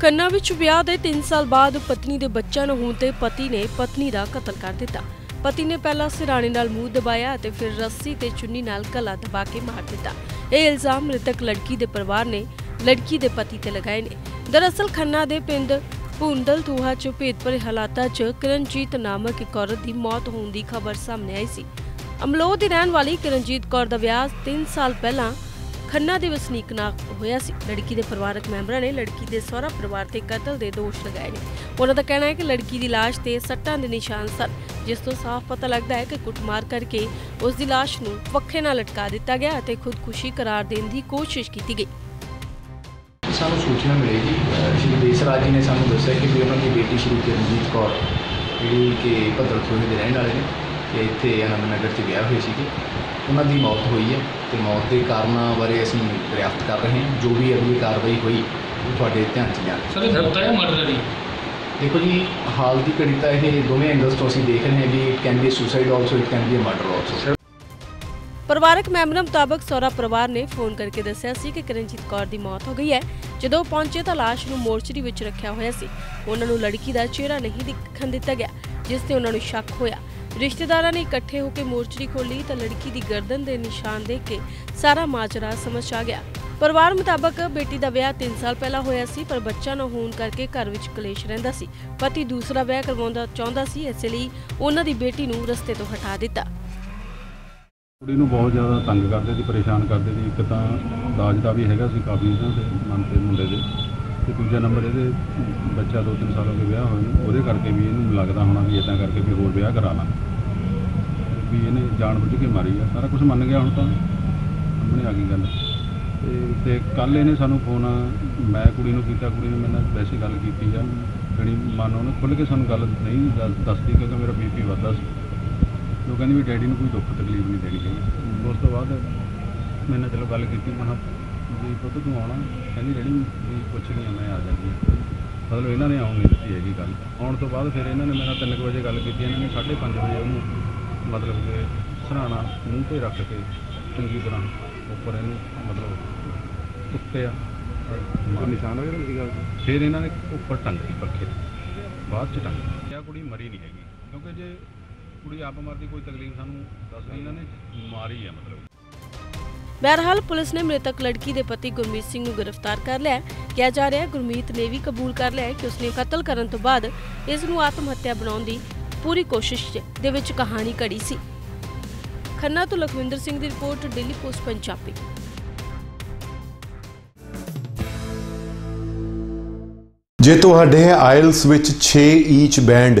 ਖੰਨਾ ਵਿੱਚ ਵਿਆਹ ਦੇ 3 ਸਾਲ ਬਾਅਦ ਪਤਨੀ ਦੇ ਬੱਚਾ ਨੂੰ ਹੋਣ ਤੇ ਪਤੀ ਨੇ ਪਤਨੀ ਦਾ ਕਤਲ ਕਰ ਦਿੱਤਾ। ਪਤੀ ਨੇ ਪਹਿਲਾਂ ਸਿਰਾਣੇ ਨਾਲ ਮੂੰਹ ਦਬਾਇਆ ਅਤੇ ਫਿਰ ਰੱਸੀ ਤੇ ਚੁੰਨੀ ਨਾਲ ਗਲਾ ਦਬਾ ਕੇ ਮਾਰ ਦਿੱਤਾ। ਇਹ ਇਲਜ਼ਾਮ ਮ੍ਰਿਤਕ ਲੜਕੀ ਦੇ ਪਰਿਵਾਰ ਨੇ ਲੜਕੀ ਦੇ ਪਤੀ ਤੇ ਲਗਾਏ ਨੇ। ਦਰਅਸਲ ਖੰਨਾ ਦੇ ਪਿੰਡ ਭੁੰਦਲ ਤੂਹਾ ਚ ਭੇਦਭਰੇ ਹਾਲਾਤਾਂ ਚ ਕਿਰਨਜੀਤ ਨਾਮਕ ਇੱਕ ਔਰਤ ਦੀ ਮੌਤ ਹੋਣ ਦੀ ਖਬਰ ਸਾਹਮਣੇ ਆਈ ਸੀ। ਅਮਲੋਹ ਦੀ ਰਹਿਣ ਵਾਲੀ ਕਿਰਨਜੀਤ ਕੌਰ ਦਾ ਵਿਆਹ 3 ਸਾਲ ਪਹਿਲਾਂ ਖੰਨਾ ਦੇ ਵਸਨੀਕ ਨਾਲ ਹੋਇਆ ਸੀ। ਲੜਕੀ ਦੇ ਪਰਿਵਾਰਕ ਮੈਂਬਰਾਂ ਨੇ ਲੜਕੀ ਦੇ ਸਹੁਰਾ ਪਰਿਵਾਰ ਤੇ ਕਤਲ ਦੇ ਦੋਸ਼ ਲਗਾਏ ਨੇ। ਉਹਨਾਂ ਦਾ ਕਹਿਣਾ ਹੈ ਕਿ ਲੜਕੀ ਦੀ ਲਾਸ਼ ਤੇ ਸੱਟਾਂ ਦੇ ਨਿਸ਼ਾਨ ਸਨ, ਜਿਸ ਤੋਂ ਸਾਫ਼ ਪਤਾ ਲੱਗਦਾ ਹੈ ਕਿ ਕੁੱਟਮਾਰ ਕਰਕੇ ਉਸ ਦੀ ਲਾਸ਼ ਨੂੰ ਪੱਖੇ ਨਾਲ ਲਟਕਾ ਦਿੱਤਾ ਗਿਆ ਅਤੇ ਖੁਦਕੁਸ਼ੀ ਕਰਾਰ ਦੇਣ ਦੀ ਕੋਸ਼ਿਸ਼ ਕੀਤੀ ਗਈ। ਸਾਨੂੰ ਸੂਚਨਾ ਮਿਲੀ ਸ਼੍ਰੀ ਦੇਸਰਾਜ ਜੀ ਨੇ ਸਾਨੂੰ ਦੱਸਿਆ ਕਿ ਵੀ ਉਹਨਾਂ ਦੀ ਬੇਟੀ ਸ਼੍ਰੀ ਕਿਰਨਜੀਤ ਕੌਰ, ਜਿਹੜੀ ਕਿ ਭੱਦਰਖੋਏ ਦੇ ਰਹਿਣ ਵਾਲੇ ਨੇ ਤੇ ਇੱਥੇ ਆਨੰਦ ਨਗਰ 'ਚ ਵਿਆਹ ਹੋਏ ਸੀਗੇ। ਉਹਨਾਂ ਦੀ ਮੌਤ ਹੋਈ ਹੈ ਤੇ ਮੌਤ ਦੇ ਕਾਰਨਾਂ ਬਾਰੇ ਅਸੀਂ ਦਰਿਆਫਤ ਕਰ ਰਹੇ ਹਾਂ। ਜੋ ਵੀ ਅਗਲੀ ਕਾਰਵਾਈ ਹੋਈ ਉਹ ਤੁਹਾਡੇ ਧਿਆਨ 'ਚ ਲਿਆਂਦੀ ਸਰ ਇਹ ਹੱਤਿਆ ਹੈ ਮਰਡਰ ਦੀ ਦੇਖੋ ਜੀ ਹਾਲ ਦੀ ਘੜੀ ਤਾਂ ਇਹ ਦੋਵੇਂ ਐਂਗਲਸ ਤੋਂ ਅਸੀਂ ਦੇਖ ਰਹੇ ਹਾਂ ਵੀ it can be suicide also it can be a murder also ਪਰਿਵਾਰਕ ਮੈਂਬਰਾਂ ਮੁਤਾਬਕ ਸਹੁਰਾ ਪਰਿਵਾਰ ਨੇ ਫੋਨ ਕਰਕੇ ਦੱਸਿਆ ਸੀ ਕਿ ਕਿਰਨਜੀਤ ਕੌਰ ਦੀ ਮੌਤ ਹੋ ਗਈ ਹੈ। ਜਦੋਂ ਉਹ ਪਹੁੰਚੇ ਤਾਂ ਲਾਸ਼ ਨੂੰ ਮੋਰਚਰੀ ਵਿੱਚ ਰੱਖਿਆ ਹੋਇਆ ਸੀ। ਉਹਨਾਂ ਨੂੰ ਲੜਕੀ ਦਾ ਚਿਹਰਾ ਨਹੀਂ ਦਿਖਣ ਦਿੱਤਾ ਗਿਆ ਜਿਸ ਤੇ ਉਹਨਾਂ ਨੂੰ ਸ਼ੱਕ ਹੋਇਆ। ਰਿਸ਼ਤੇਦਾਰਾਂ ਨੇ ਇਕੱਠੇ ਹੋ ਕੇ ਮੋਰਚਰੀ ਖੋਲੀ ਤਾਂ ਲੜਕੀ ਦੀ ਗਰਦਨ ਦੇ ਨਿਸ਼ਾਨ ਦੇਖ ਕੇ ਸਾਰਾ ਮਾਜਰਾ ਸਮਝ ਆ ਗਿਆ। ਪਰਿਵਾਰ ਮੁਤਾਬਕ ਬੇਟੀ ਦਾ ਵਿਆਹ 3 ਸਾਲ ਪਹਿਲਾਂ ਹੋਇਆ ਸੀ, ਪਰ ਬੱਚਾ ਨਾ ਹੋਣ ਕਰਕੇ ਘਰ ਵਿੱਚ ਕਲੇਸ਼ ਰਹਿੰਦਾ ਸੀ। ਪਤੀ ਦੂਸਰਾ ਵਿਆਹ ਕਰਵਾਉਣਾ ਚਾਹੁੰਦਾ ਸੀ, ਇਸ ਲਈ ਉਹਨਾਂ ਦੀ ਬੇਟੀ ਨੂੰ ਰਸਤੇ ਤੋਂ ਹਟਾ ਦਿੱਤਾ। ਕੁੜੀ ਨੂੰ ਬਹੁਤ ਜ਼ਿਆਦਾ ਤੰਗ ਕਰਦੇ ਸੀ, ਪਰੇਸ਼ਾਨ ਕਰਦੇ ਸੀ। ਇੱਕ ਤਾਂ ਦਾਜ ਦਾ ਵੀ ਹੈਗਾ ਸੀ ਕਾਫੀ ਇਹਨਾਂ ਦੇ ਮਨ ਤੇ ਮੁੰਡੇ ਦੇ। ਤੇ ਦੂਜਾ ਨੰਬਰ ਇਹਦੇ ਬੱਚਾ ਦੋ ਤਿੰਨ ਸਾਲ ਹੋ ਗਏ ਵਿਆਹ ਹੋਏ ਨੂੰ, ਉਹਦੇ ਕਰਕੇ ਵੀ ਇਹਨੂੰ ਲੱਗਦਾ ਹੋਣਾ ਵੀ ਇਦਾਂ ਕਰਕੇ ਵੀ ਹੋਰ ਵਿਆਹ ਕਰਾ ਲਾਂ। ਵੀ ਇਹਨੇ ਜਾਣ ਬੁੱਝ ਕੇ ਮਾਰੀ ਆ, ਸਾਰਾ ਕੁਝ ਮੰਨ ਗਿਆ ਹੁਣ ਤਾਂ। ਸਾਹਮਣੇ ਆ ਗਈ ਗੱਲ। ਤੇ ਤੇ ਕੱਲ ਇਹਨੇ ਸਾਨੂੰ ਫੋਨ, ਮੈਂ ਕੁੜੀ ਨੂੰ ਕੀਤਾ, ਕੁੜੀ ਨੇ ਮੇਰੇ ਨਾਲ ਵੈਸੇ ਗੱਲ ਕੀਤੀ ਆ। ਜਿਹੜੀ ਮਨ ਉਹਨੇ ਖੁੱਲ੍ਹ ਕੇ ਸਾਨੂੰ ਗੱਲ ਨਹੀਂ ਦੱਸ- ਦੱਸਦੀ ਕਿਉਂਕਿ ਮੇਰਾ ਬੀਪੀ ਵੱਧਦਾ ਸੀ। ਉਹ ਕਹਿੰਦੀ ਵੀ ਡੈਡੀ ਨੂੰ ਕੋਈ ਦੁੱਖ ਤਕਲੀਫ ਨਹੀਂ ਦੇਣੀ ਚਾਹੀਦੀ। ਉਸ ਤੋਂ ਬਾਅਦ ਮੈਨੇ ਚਲੋ ਗੱਲ ਕੀਤੀ, ਮੈਂ ਕਿਹਾ ਵੀ ਪੁੱਤ ਤੂੰ ਆਉਣਾ। ਕਹਿੰਦੀ ਡੈਡੀ ਵੀ ਪੁੱਛ ਗਈ ਮੈਂ ਆ ਜਾਂਦੀ ਹਾਂ ਮਤਲਬ ਇਹਨਾਂ ਨੇ ਆਉਣ ਨਹੀਂ ਦਿੱਤੀ ਹੈਗੀ ਗੱਲ। ਆਉਣ ਤੋਂ ਬਾਅਦ ਫਿਰ ਇਹਨਾਂ ਨੇ ਮੇਰੇ ਨਾਲ 3 ਵਜੇ ਗੱਲ ਕੀਤੀ। ਇਹਨਾਂ ਨੇ 5:30 ਵਜੇ ਉਹਨੂੰ ਮਤਲਬ ਕਿ ਸਰਾਣਾ ਮੂੰਹ ਤੇ ਰੱਖ ਕੇ ਚੰਗੀ ਤਰ੍ਹਾਂ ਉੱਪਰ ਇਹਨੂੰ ਮਤਲਬ ਕੁੱਟਿਆ ਨਿਸ਼ਾਨ ਵਗੈਰਾ ਗੱਲ ਫਿਰ ਇਹਨਾਂ ਨੇ ਉੱਪਰ ਟੰਗੀ ਪੱਖੇ ਤੇ। ਬਾਅਦ ਚ ਟੰਗੀ ਕਿਆ ਕੁੜੀ ਮਰੀ ਨਹੀਂ ਹੈਗੀ। ਕਿਉਂਕਿ ਜੇ ਕੁੜੀ ਆਪ ਮਰਦੀ ਕੋਈ ਤਕਲੀਫ ਸਾਨੂੰ ਦੱਸ ਇਹਨਾਂ ਨੇ ਮਾਰੀ ਹੈ ਮਤਲਬ। ਬਹਰਹਾਲ ਪੁਲਿਸ ਨੇ ਮ੍ਰਿਤਕ ਲੜਕੀ ਦੇ ਪਤੀ ਗੁਰਮੀਤ ਸਿੰਘ ਨੂੰ ਗ੍ਰਿਫਤਾਰ ਕਰ ਲਿਆ ਹੈ। ਕਿਹਾ ਜਾ ਰਿਹਾ ਹੈ, ਗੁਰਮੀਤ ਨੇ ਵੀ ਕਬੂਲ ਕਰ ਲਿਆ ਹੈ ਕਿ ਉਸਨੇ ਕਤਲ ਕਰਨ ਤੋਂ ਬਾਅਦ ਇਸ ਨੂੰ ਆਤਮ ਹੱਤਿਆ ਬਣਾਉਣ ਦੀ ਪੂਰੀ ਕੋਸ਼ਿਸ਼ ਦੇ ਵਿੱਚ ਕਹਾਣੀ ਘੜੀ ਸੀ। ਖੰਨਾ ਤੋਂ ਲਖਵਿੰਦਰ ਸਿੰਘ ਦੀ ਰਿਪੋਰਟ, ਡੇਲੀ ਪੋਸਟ, ਪੰਜਾਬੀ। ਜੇ ਤੁਹਾਡੇ ਹੈ ਆਇਲਸ ਵਿੱਚ 6 ਈਚ ਬੈਂਡ